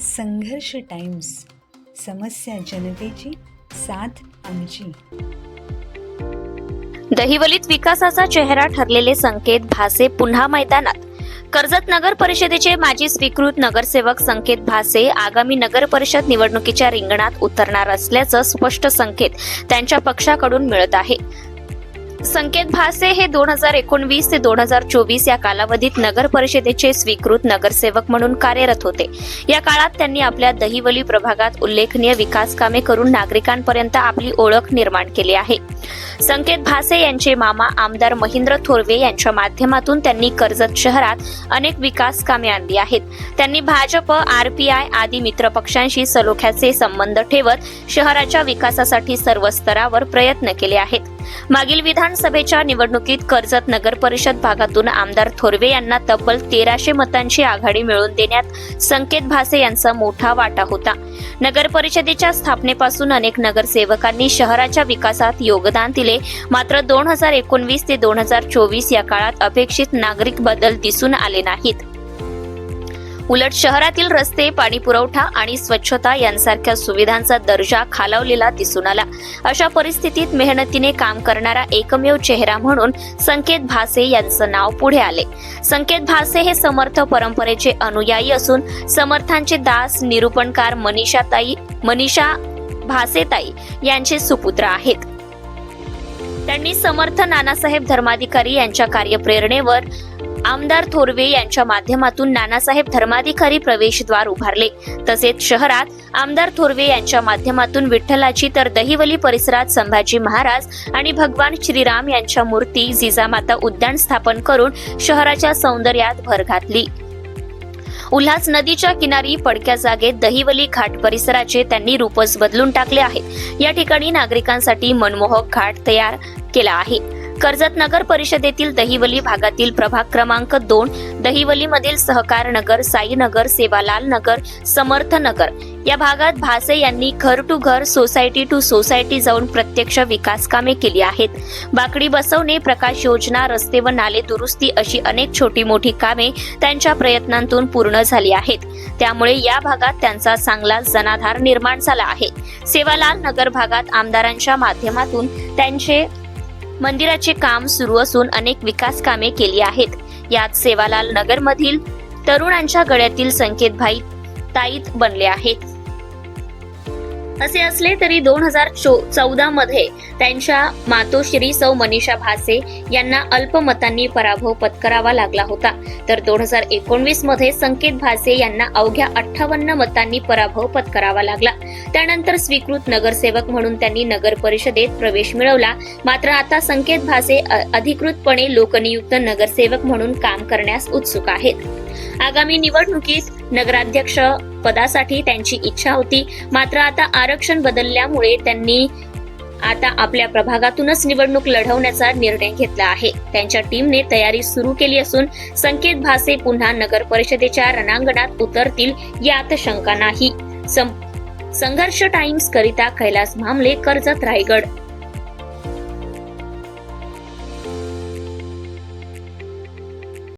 संघर्ष टाइम्स. समस्या जनतेची साथ आमची. दहिवलीत विकासाचा चेहरा ठरलेले संकेत भासे पुन्हा मैदानात. कर्जत नगर परिषदेचे माजी स्वीकृत नगरसेवक संकेत भासे आगामी नगर परिषद निवडणुकीच्या रिंगणात उतरणार असल्याचं स्पष्ट संकेत त्यांच्या पक्षाकडून मिळत आहे. संकेत भासे हे दोन हजार एकोणवीस ते दोन हजार चोवीस या कालावधीत नगर परिषदेचे स्वीकृत नगरसेवक म्हणून कार्यरत होते. या काळात त्यांनी आपल्या दहिवली प्रभागात उल्लेखनीय विकास कामे करून नागरिकांपर्यंत आपली ओळख निर्माण केली आहे. संकेत भासे यांचे मामा आमदार महेंद्र थोरवे यांच्या माध्यमातून त्यांनी कर्जत शहरात अनेक विकास कामे आणली आहेत. त्यांनी भाजप आरपीआय आदी मित्रपक्षांशी सलोख्याचे संबंध ठेवत शहराच्या विकासासाठी सर्व स्तरावर प्रयत्न केले आहेत. मागील विधानसभेच्या निवडणुकीत कर्जत नगर परिषद भागातून आमदार थोरवे यांना तब्बल तेराशे मतांची आघाडी मिळवून देण्यात संकेत भासे यांचा मोठा वाटा होता. नगर परिषदेच्या स्थापनेपासून अनेक नगरसेवकांनी शहराच्या विकासात योगदान दिले. मात्र दोन हजार एकोणवीस ते दोन हजार चोवीस या काळात अपेक्षित नागरिक बदल दिसून आले नाहीत. उलट शहरातील रस्ते पाणी पुरवठा आणि स्वच्छता यांसारख्या सुविधांचा दर्जा खालावलेला दिसून आला. अशा परिस्थितीत मेहनतीने काम करणारा एकमेव चेहरा म्हणून संकेत भासे यांचं नाव पुढे आले. संकेत भासे हे समर्थ परंपरेचे अनुयायी असून समर्थांचे दास निरूपणकार मनीषाताई मनीषा भासेताई यांचे सुपुत्र आहेत. त्यांनी समर्थ नानासाहेब धर्माधिकारी यांच्या कार्यप्रेरणेवर आमदार थोरवे यांच्या माध्यमातून नानासाहेब धर्माधिकारी प्रवेशद्वार उभारले. तसेच शहरात आमदार थोरवे यांच्या माध्यमातून विठ्ठलाची तर दहिवली परिसरात संभाजी महाराज आणि भगवान श्रीराम यांच्या मूर्ती जिजामाता उद्यान स्थापन करून शहराच्या सौंदर्यात भर घातली. उल्हास नदीच्या किनारी पडक्या जागेत दहिवली घाट परिसराचे त्यांनी रूपच बदलून टाकले आहे. या ठिकाणी नागरिकांसाठी मनमोहक घाट तयार केला आहे. कर्जत नगर परिषदेतील दहिवली भागातील प्रभाग क्रमांक दोन दहिवलीमधील सहकार नगर साईनगर सेवालाल नगर समर्थ नगर. या भागात भासे यांनी घर टू घर सोसायटी टू सोसायटी जाऊन प्रत्यक्ष विकास कामे केली आहेत. बाकडी बसवणे प्रकाश योजना रस्ते व नाले दुरुस्ती अशी अनेक छोटी मोठी कामे त्यांच्या प्रयत्नांतून पूर्ण झाली आहेत. त्यामुळे या भागात त्यांचा चांगला जनाधार निर्माण झाला आहे. सेवालाल नगर भागात आमदारांच्या माध्यमातून त्यांचे मंदिराचे काम सुरू असून अनेक विकास कामे केली आहेत. यात सेवालाल नगरमधील तरुणांच्या गळ्यातील संकेत भाई ताईत बनले आहेत. असे असले तरी दोन हजार चौदा मध्ये त्यांच्या मातोश्री सौ मनीषा भासे यांना अल्पमतांनी पराभव पत्करावा लागला होता. तर दोन हजार एकोणवीसमध्ये संकेत भासे यांना अवघ्या अठ्ठावन्न मतांनी पराभव पत्करावा लागला. त्यानंतर स्वीकृत नगरसेवक म्हणून त्यांनी नगर परिषदेत प्रवेश मिळवला. मात्र आता संकेत भासे अ- अधिकृतपणे लोकनियुक्त नगरसेवक म्हणून काम करण्यास उत्सुक आहेत. आगामी निवडणुकीत नगराध्यक्ष पदासाठी त्यांची इच्छा होती. मात्र आता आरक्षण बदलल्यामुळे त्यांनी आता आपल्या प्रभागातूनच निवडणूक लढवण्याचा निर्णय घेतला आहे. त्यांच्या टीमने तयारी सुरू केली असून संकेत भासे पुन्हा नगर परिषदेच्या रणांगणात उतरतील यात शंका नाही. सं- संघर्ष टाइम्स करिता कैलास मामले कर्जत रायगड